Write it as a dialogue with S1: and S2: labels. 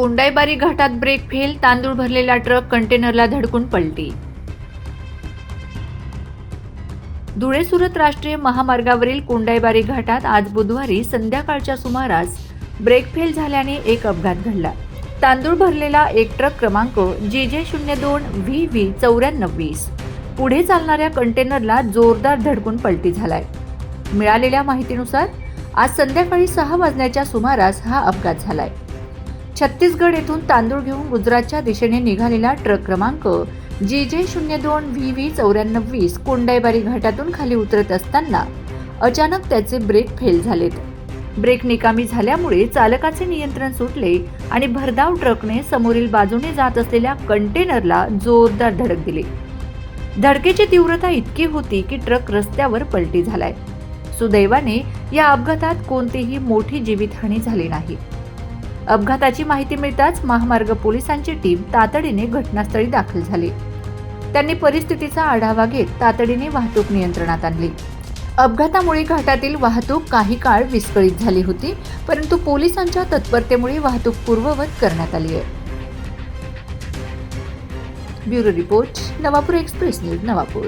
S1: कोंडाईबारी घाटात brake fail तांदूळ भरलेला ट्रक कंटेनरला धडकून पलटी. धुळे सुरत राष्ट्रीय महामार्गावरील कोंडाईबारी घाटात आज बुधवारी संध्याकाळच्या सुमारास ब्रेक फेल झाल्याने एक अपघात घडला. तांदूळ भरलेला एक ट्रक क्रमांक जे जे शून्य दोन व्ही व्ही चौऱ्याण्णव वीस. पुढे चालणाऱ्या कंटेनरला जोरदार धडकून पलटी झालाय. मिळालेल्या माहितीनुसार आज संध्याकाळी सहा वाजण्याच्या सुमारास हा अपघात झालाय. छत्तीसगड येथून तांदूळ घेऊन गुजरातच्या दिशेने निघालेला ट्रक क्रमांक जी जे शून्य दोन व्ही व्ही चौऱ्याण्णव वीस कोंडाईबारी घाटातून खाली उतरत असताना अचानक त्याचे ब्रेक फेल झालेत. ब्रेक निकामी झाल्यामुळे चालकाचे नियंत्रण सुटले आणि भरधाव ट्रकने समोरील बाजूने जात असलेल्या कंटेनरला जोरदार धडक दिली. धडकेची तीव्रता इतकी होती की ट्रक रस्त्यावर पलटी झालाय. सुदैवाने या अपघातात कोणतीही मोठी जीवितहानी झाली नाही. अपघाताची माहिती मिळताच महामार्ग पोलिसांची टीम तातडीने घटनास्थळी दाखल झाली. त्यांनी परिस्थितीचा आढावा घेत तातडीने वाहतूक नियंत्रणात आणली. अपघातामुळे घाटातील वाहतूक काही काळ विस्कळीत झाली होती परंतु पोलिसांच्या तत्परतेमुळे वाहतूक पूर्ववत करण्यात आली आहे. Bureau report Navapur express news Navapur.